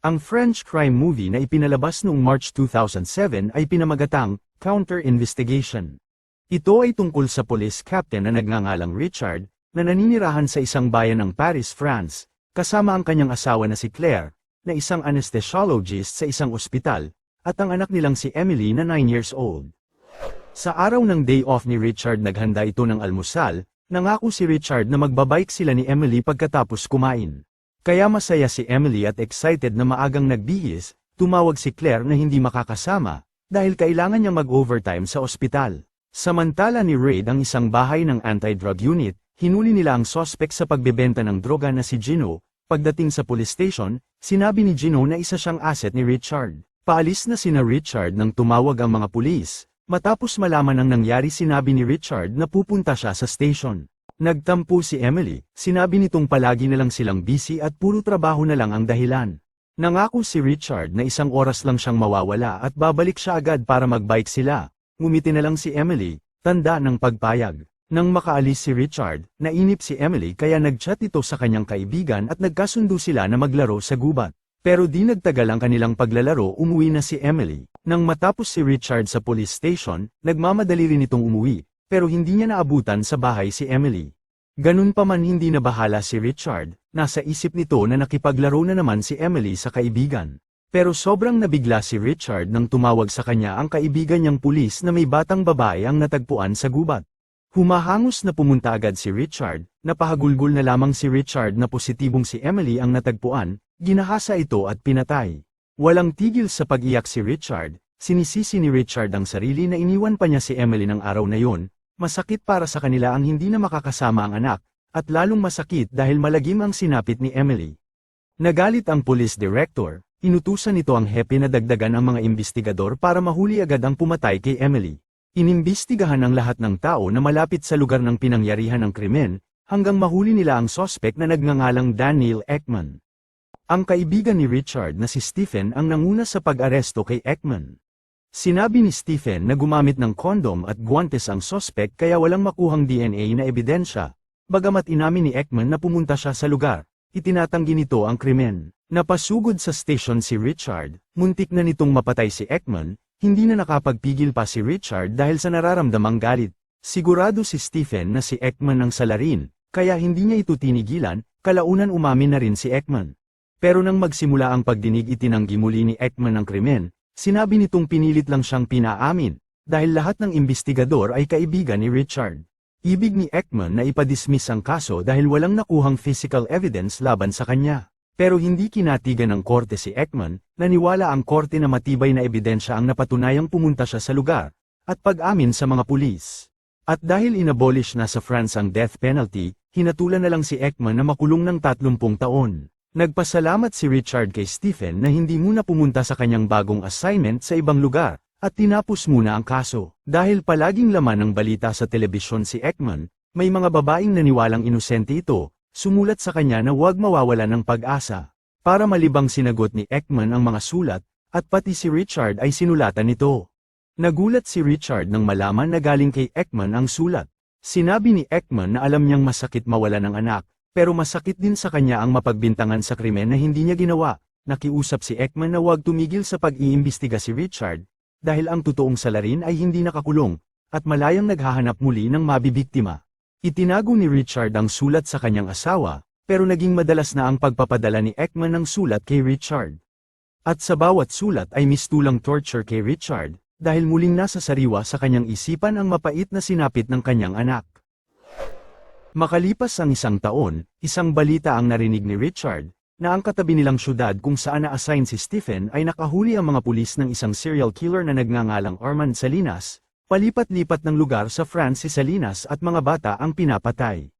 Ang French crime movie na ipinalabas noong March 2007 ay pinamagatang Counter-Investigation. Ito ay tungkol sa police captain na nagngangalang Richard, na naninirahan sa isang bayan ng Paris, France, kasama ang kanyang asawa na si Claire, na isang anesthesiologist sa isang ospital, at ang anak nilang si Emily na 9 years old. Sa araw ng day off ni Richard naghanda ito ng almusal, nangako si Richard na magbabike sila ni Emily pagkatapos kumain. Kaya masaya si Emily at excited na maagang nagbihis, tumawag si Claire na hindi makakasama, dahil kailangan niya mag-overtime sa ospital. Samantala ni Raid ang isang bahay ng anti-drug unit, hinuli nila ang sospek sa pagbebenta ng droga na si Gino, pagdating sa police station, sinabi ni Gino na isa siyang asset ni Richard. Paalis na sina Richard nang tumawag ang mga pulis, matapos malaman ang nangyari sinabi ni Richard na pupunta siya sa station. Nagtampo si Emily, sinabi nitong palagi na lang silang busy at puro trabaho na lang ang dahilan. Nangako si Richard na isang oras lang siyang mawawala at babalik siya agad para magbike sila. Ngumiti na lang si Emily, tanda ng pagpayag. Nang makaalis si Richard, nainip si Emily kaya nagchat ito sa kanyang kaibigan at nagkasundo sila na maglaro sa gubat. Pero di nagtagal ang kanilang paglalaro umuwi na si Emily. Nang matapos si Richard sa police station, nagmamadali rin itong umuwi, pero hindi niya naabutan sa bahay si Emily. Ganun pa man hindi na bahala si Richard, nasa isip nito na nakipaglaro na naman si Emily sa kaibigan. Pero sobrang nabigla si Richard nang tumawag sa kanya ang kaibigan niyang pulis na may batang babae ang natagpuan sa gubat. Humahangos na pumunta agad si Richard, napahagulgol na lamang si Richard na positibong si Emily ang natagpuan, ginahasa ito at pinatay. Walang tigil sa pag-iyak si Richard, sinisisi ni Richard ang sarili na iniwan pa niya si Emily ng araw na yon, masakit para sa kanila ang hindi na makakasama ang anak, at lalong masakit dahil malagim ang sinapit ni Emily. Nagalit ang police director, inutusan nito ang hepe na dagdagan ang mga investigador para mahuli agad ang pumatay kay Emily. Inimbestigahan ang lahat ng tao na malapit sa lugar ng pinangyarihan ng krimen, hanggang mahuli nila ang sospek na nagngangalang Daniel Ekman. Ang kaibigan ni Richard na si Stephen ang nanguna sa pag-aresto kay Ekman. Sinabi ni Stephen na gumamit ng kondom at guantes ang sospek kaya walang makuhang DNA na ebidensya, bagamat inamin ni Ekman na pumunta siya sa lugar, itinatanggi nito ang krimen. Napasugod sa station si Richard, muntik na nitong mapatay si Ekman, hindi na nakapagpigil pa si Richard dahil sa nararamdamang galit. Sigurado si Stephen na si Ekman ang salarin, kaya hindi niya ito tinigilan, kalaunan umamin na rin si Ekman. Pero nang magsimula ang pagdinig itinanggi muli ni Ekman ang krimen, sinabi nitong pinilit lang siyang pinaamin, dahil lahat ng investigador ay kaibigan ni Richard. Ibig ni Ekman na ipadismiss ang kaso dahil walang nakuhang physical evidence laban sa kanya. Pero hindi kinatigan ng korte si Ekman, naniwala ang korte na matibay na ebidensya ang napatunayang pumunta siya sa lugar, at pag-amin sa mga pulis. At dahil inabolish na sa France ang death penalty, hinatulan na lang si Ekman na makulong ng 30 taon. Nagpasalamat si Richard kay Stephen na hindi muna pumunta sa kanyang bagong assignment sa ibang lugar, at tinapos muna ang kaso. Dahil palaging laman ng balita sa telebisyon si Ekman, may mga babaeng naniwalang inosente ito, sumulat sa kanya na huwag mawawala ng pag-asa. Para malibang sinagot ni Ekman ang mga sulat, at pati si Richard ay sinulatan nito. Nagulat si Richard nang malaman na galing kay Ekman ang sulat. Sinabi ni Ekman na alam niyang masakit mawala ng anak, pero masakit din sa kanya ang mapagbintangan sa krimen na hindi niya ginawa. Nakiusap si Ekman na huwag tumigil sa pag-iimbestiga si Richard, dahil ang totoong salarin ay hindi nakakulong, at malayang naghahanap muli ng mabibiktima. Itinago ni Richard ang sulat sa kanyang asawa, pero naging madalas na ang pagpapadala ni Ekman ng sulat kay Richard. At sa bawat sulat ay mistulang torture kay Richard, dahil muling nasa sariwa sa kanyang isipan ang mapait na sinapit ng kanyang anak. Makalipas ang isang taon, isang balita ang narinig ni Richard, na ang katabi nilang syudad kung saan na-assign si Stephen ay nakahuli ang mga pulis ng isang serial killer na nagngangalang Armand Salinas, palipat-lipat ng lugar sa France si Salinas at mga bata ang pinapatay.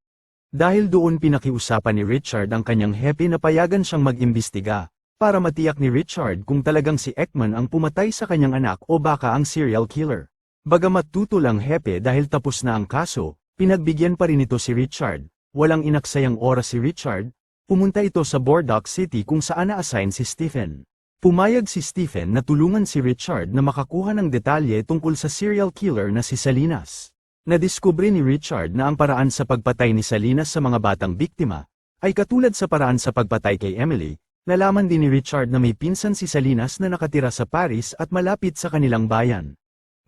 Dahil doon pinakiusapan ni Richard ang kanyang hepe na payagan siyang mag-imbestiga, para matiyak ni Richard kung talagang si Ekman ang pumatay sa kanyang anak o baka ang serial killer. Bagamat tutol ang hepe dahil tapos na ang kaso, pinagbigyan pa rin ito si Richard. Walang inaksayang oras si Richard, pumunta ito sa Bordeaux City kung saan na-assign si Stephen. Pumayag si Stephen na tulungan si Richard na makakuha ng detalye tungkol sa serial killer na si Salinas. Nadiskubre ni Richard na ang paraan sa pagpatay ni Salinas sa mga batang biktima, ay katulad sa paraan sa pagpatay kay Emily, nalaman din ni Richard na may pinsan si Salinas na nakatira sa Paris at malapit sa kanilang bayan.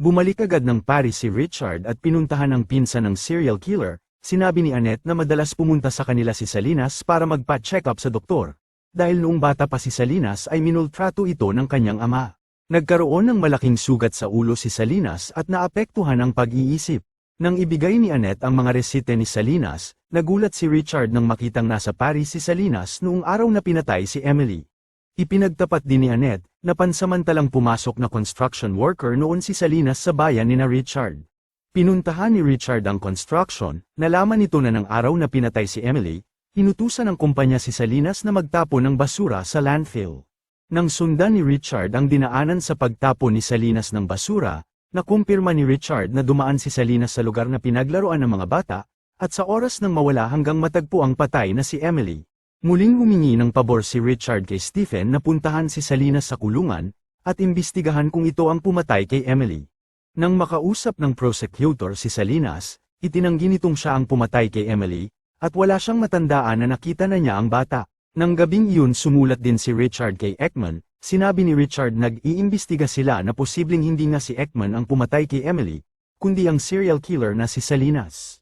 Bumalik agad ng Paris si Richard at pinuntahan ng pinsan ng serial killer, sinabi ni Annette na madalas pumunta sa kanila si Salinas para magpa-check up sa doktor. Dahil noong bata pa si Salinas ay minultrato ito ng kanyang ama. Nagkaroon ng malaking sugat sa ulo si Salinas at naapektuhan ang pag-iisip. Nang ibigay ni Annette ang mga resite ni Salinas, nagulat si Richard nang makitang nasa Paris si Salinas noong araw na pinatay si Emily. Ipinagtapat din ni Annette, na pansamantalang pumasok na construction worker noon si Salinas sa bayan ni na Richard. Pinuntahan ni Richard ang construction, nalaman nito na ng araw na pinatay si Emily, inutusan ng kumpanya si Salinas na magtapon ng basura sa landfill. Nang sundan ni Richard ang dinaanan sa pagtapon ni Salinas ng basura, nakumpirma ni Richard na dumaan si Salinas sa lugar na pinaglaruan ng mga bata, at sa oras nang mawala hanggang matagpo ang patay na si Emily. Muling humingi ng pabor si Richard kay Stephen na puntahan si Salinas sa kulungan, at imbestigahan kung ito ang pumatay kay Emily. Nang makausap ng prosecutor si Salinas, itinanggi nitong siya ang pumatay kay Emily, at wala siyang matandaan na nakita na niya ang bata. Nang gabing iyon sumulat din si Richard kay Ekman, sinabi ni Richard nag-iimbestiga sila na posibleng hindi nga si Ekman ang pumatay kay Emily, kundi ang serial killer na si Salinas.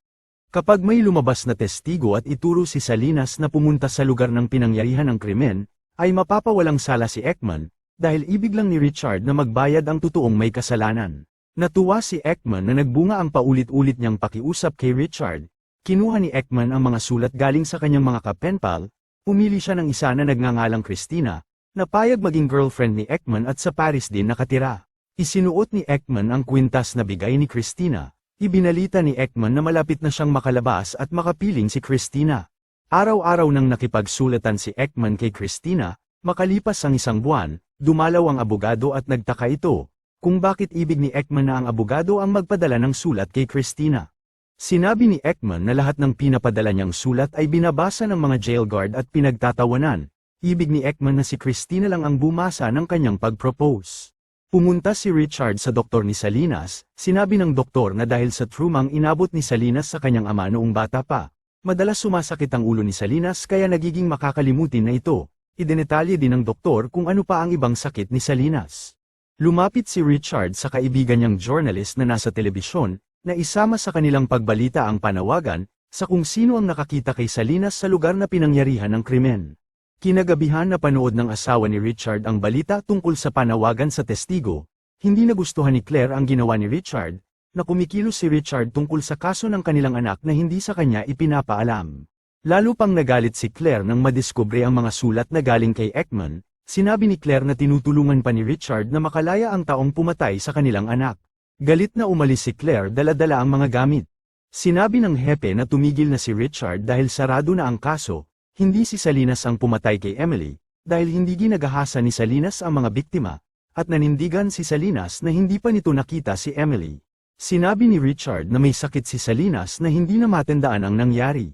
Kapag may lumabas na testigo at ituro si Salinas na pumunta sa lugar ng pinangyarihan ng krimen, ay mapapawalang sala si Ekman, dahil ibig lang ni Richard na magbayad ang totoong may kasalanan. Natuwa si Ekman na nagbunga ang paulit-ulit niyang pakiusap kay Richard, kinuha ni Ekman ang mga sulat galing sa kanyang mga kapenpal, Pumili siya ng isa na nagngangalang Christina, na payag maging girlfriend ni Ekman at sa Paris din nakatira. Isinuot ni Ekman ang kwintas na bigay ni Christina. Ibinalita ni Ekman na malapit na siyang makalabas at makapiling si Christina. Araw-araw nang nakipagsulatan si Ekman kay Christina, makalipas ang isang buwan, dumalaw ang abogado at nagtaka ito, kung bakit ibig ni Ekman na ang abogado ang magpadala ng sulat kay Christina. Sinabi ni Ekman na lahat ng pinapadala niyang sulat ay binabasa ng mga jail guard at pinagtatawanan. Ibig ni Ekman na si Christina lang ang bumasa ng kanyang pag-propose. Pumunta si Richard sa doktor ni Salinas, sinabi ng doktor na dahil sa trumang inabot ni Salinas sa kanyang ama noong bata pa. Madalas sumasakit ang ulo ni Salinas kaya nagiging makakalimutin na ito. Idinetalye din ng doktor kung ano pa ang ibang sakit ni Salinas. Lumapit si Richard sa kaibigan niyang journalist na nasa telebisyon, na isama sa kanilang pagbalita ang panawagan, sa kung sino ang nakakita kay Salinas sa lugar na pinangyarihan ng krimen. Kinagabihan na panood ng asawa ni Richard ang balita tungkol sa panawagan sa testigo, hindi nagustuhan ni Claire ang ginawa ni Richard, na kumikilos si Richard tungkol sa kaso ng kanilang anak na hindi sa kanya ipinapaalam. Lalo pang nagalit si Claire nang madiskubre ang mga sulat na galing kay Ekman, sinabi ni Claire na tinutulungan pa ni Richard na makalaya ang taong pumatay sa kanilang anak. Galit na umalis si Claire dala-dala ang mga gamit. Sinabi ng hepe na tumigil na si Richard dahil sarado na ang kaso, hindi si Salinas ang pumatay kay Emily, dahil hindi ginagahasa ni Salinas ang mga biktima, at nanindigan si Salinas na hindi pa nito nakita si Emily. Sinabi ni Richard na may sakit si Salinas na hindi na matandaan ang nangyari.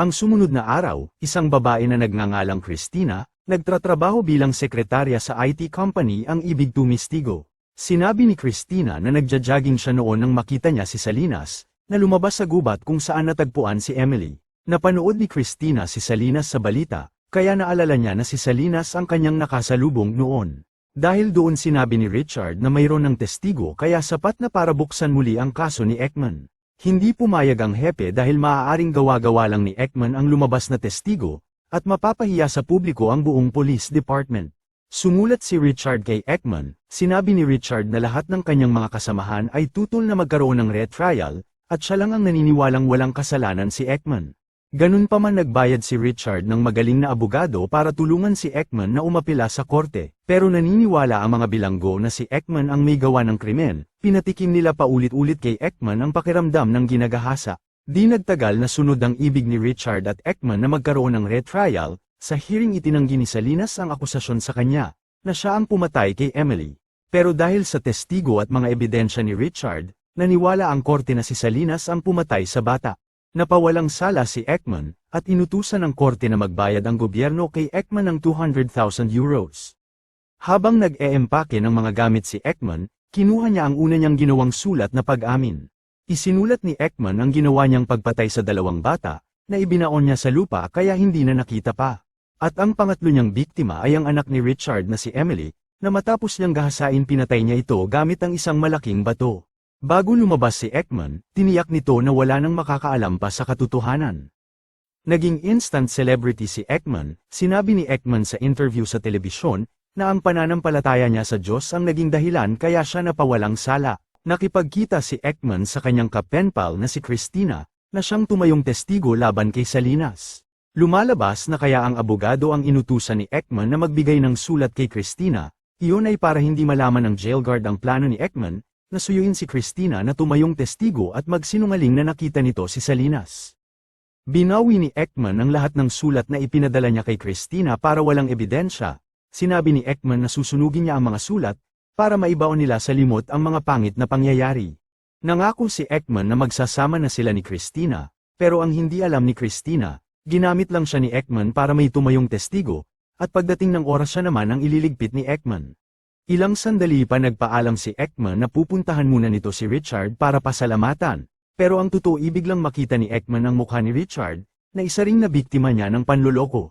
Ang sumunod na araw, isang babae na nagngangalang Christina, nagtratrabaho bilang sekretarya sa IT company ang ibig tumistigo. Sinabi ni Christina na nagja-jogging siya noon nang makita niya si Salinas, na lumabas sa gubat kung saan natagpuan si Emily. Napanood ni Christina si Salinas sa balita, kaya naalala niya na si Salinas ang kanyang nakasalubong noon. Dahil doon sinabi ni Richard na mayroon ng testigo kaya sapat na para buksan muli ang kaso ni Ekman. Hindi pumayag ang hepe dahil maaaring gawa-gawa lang ni Ekman ang lumabas na testigo, at mapapahiya sa publiko ang buong police department. Sumulat si Richard kay Ekman, sinabi ni Richard na lahat ng kanyang mga kasamahan ay tutol na magkaroon ng retrial, at siya lang ang naniniwalang walang kasalanan si Ekman. Ganun pa man nagbayad si Richard ng magaling na abogado para tulungan si Ekman na umapila sa korte, pero naniniwala ang mga bilanggo na si Ekman ang may gawa ng krimen, pinatikim nila paulit-ulit kay Ekman ang pakiramdam ng ginagahasa. Di nagtagal na sunod ang ibig ni Richard at Ekman na magkaroon ng retrial, sa hearing itinanggi ni Salinas ang akusasyon sa kanya, na siya ang pumatay kay Emily. Pero dahil sa testigo at mga ebidensya ni Richard, naniwala ang korte na si Salinas ang pumatay sa bata. Napawalang sala si Ekman, at inutusan ng korte na magbayad ang gobyerno kay Ekman ng 200,000 euros. Habang nag-eempake ng mga gamit si Ekman, kinuha niya ang una niyang ginawang sulat na pag-amin. Isinulat ni Ekman ang ginawa niyang pagpatay sa dalawang bata, na ibinaon niya sa lupa kaya hindi na nakita pa. At ang pangatlo niyang biktima ay ang anak ni Richard na si Emily, na matapos niyang gahasain pinatay niya ito gamit ang isang malaking bato. Bago lumabas si Ekman, tiniyak nito na wala nang makakaalam pa sa katotohanan. Naging instant celebrity si Ekman, sinabi ni Ekman sa interview sa telebisyon, na ang pananampalataya niya sa Diyos ang naging dahilan kaya siya napawalang sala. Nakipagkita si Ekman sa kanyang kapenpal na si Christina, na siyang tumayong testigo laban kay Salinas. Lumalabas na kaya ang abogado ang inutusan ni Ekman na magbigay ng sulat kay Christina, iyon ay para hindi malaman ng jail guard ang plano ni Ekman, na suyuin si Christina na tumayong testigo at magsinungaling na nakita nito si Salinas. Binawi ni Ekman ang lahat ng sulat na ipinadala niya kay Christina para walang ebidensya. Sinabi ni Ekman na susunugin niya ang mga sulat, para maibaon nila sa limot ang mga pangit na pangyayari. Nangako si Ekman na magsasama na sila ni Christina, pero ang hindi alam ni Christina, ginamit lang siya ni Ekman para may tumayong testigo, at pagdating ng oras siya naman ang ililigpit ni Ekman. Ilang sandali pa nagpaalam si Ekman na pupuntahan muna nito si Richard para pasalamatan, pero ang totoo ibig lang makita ni Ekman ang mukha ni Richard, na isa ring na biktima niya ng panloloko.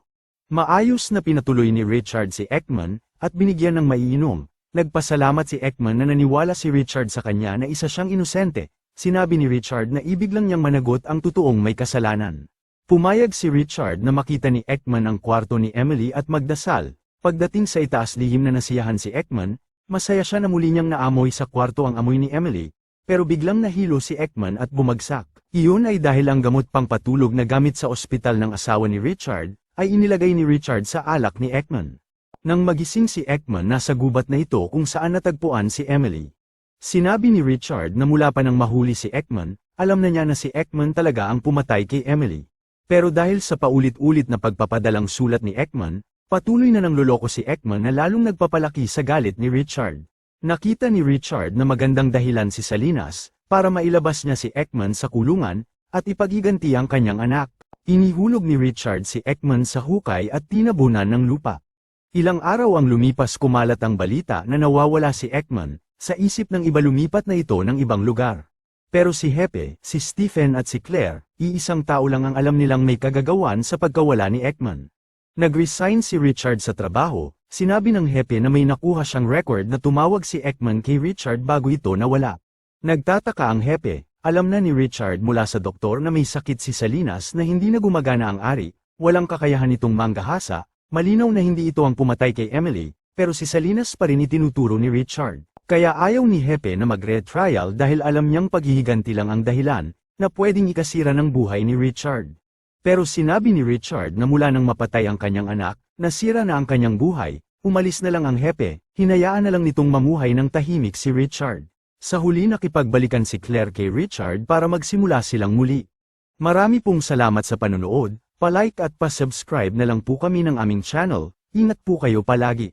Maayos na pinatuloy ni Richard si Ekman, at binigyan ng maiinom. Nagpasalamat si Ekman na naniwala si Richard sa kanya na isa siyang inosente. Sinabi ni Richard na ibig lang niyang managot ang totoong may kasalanan. Pumayag si Richard na makita ni Ekman ang kwarto ni Emily at magdasal. Pagdating sa itaas lihim na nasiyahan si Ekman, masaya siya na muli niyang naamoy sa kwarto ang amoy ni Emily, pero biglang nahilo si Ekman at bumagsak. Iyon ay dahil ang gamot pang patulog na gamit sa ospital ng asawa ni Richard, ay inilagay ni Richard sa alak ni Ekman. Nang magising si Ekman nasa gubat na ito kung saan natagpuan si Emily. Sinabi ni Richard na mula pa nang mahuli si Ekman, alam na niya na si Ekman talaga ang pumatay kay Emily. Pero dahil sa paulit-ulit na pagpapadalang sulat ni Ekman, patuloy na nang luloko si Ekman na lalong nagpapalaki sa galit ni Richard. Nakita ni Richard na magandang dahilan si Salinas, para mailabas niya si Ekman sa kulungan, at ipagiganti ang kanyang anak. Inihulog ni Richard si Ekman sa hukay at tinabunan ng lupa. Ilang araw ang lumipas kumalat ang balita na nawawala si Ekman, sa isip ng iba lumipat na ito ng ibang lugar. Pero si Hepe, si Stephen at si Claire, iisang tao lang ang alam nilang may kagagawan sa pagkawala ni Ekman. Nag-resign si Richard sa trabaho, sinabi ng Hepe na may nakuha siyang record na tumawag si Ekman kay Richard bago ito nawala. Nagtataka ang Hepe, alam na ni Richard mula sa doktor na may sakit si Salinas na hindi na gumagana ang ari, walang kakayahan itong manggahasa, Malinaw na hindi ito ang pumatay kay Emily, pero si Salinas pa rin itinuturo ni Richard. Kaya ayaw ni Hepe na mag-retrial dahil alam niyang paghihiganti lang ang dahilan, na pwedeng ikasira ng buhay ni Richard. Pero sinabi ni Richard na mula nang mapatay ang kanyang anak, nasira na ang kanyang buhay, umalis na lang ang Hepe, hinayaan na lang nitong mamuhay ng tahimik si Richard. Sa huli nakipagbalikan si Claire kay Richard para magsimula silang muli. Marami pong salamat sa panonood, Palike at pa-subscribe na lang po kami ng aming channel, ingat po kayo palagi.